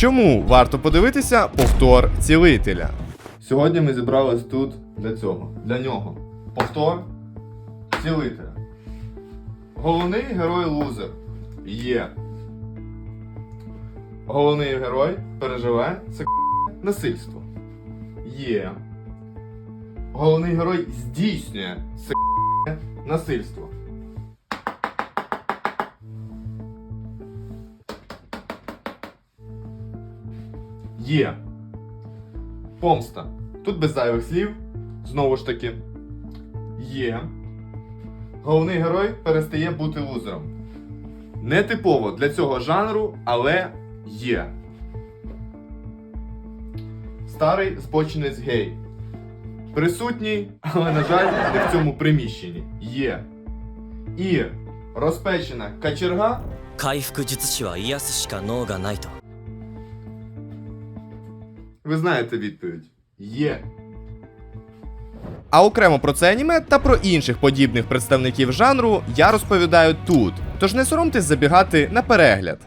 Чому варто подивитися повтор цілителя? Сьогодні ми зібрались тут для цього. Для нього. Повтор цілителя. Головний герой лузер є. Головний герой переживе це насильство. Є. Головний герой здійснює це насильство. Є. Помста. Тут без зайвих слів. Знову ж таки. Є. Головний герой перестає бути лузером. Нетипово для цього жанру, але є. Старий збочинець гей. Присутній, але, на жаль, не в цьому приміщенні. Є. І розпечена качерга Ви знаєте відповідь. Є. А окремо про це аніме та про інших подібних представників жанру я розповідаю тут. Тож не соромтесь забігати на перегляд.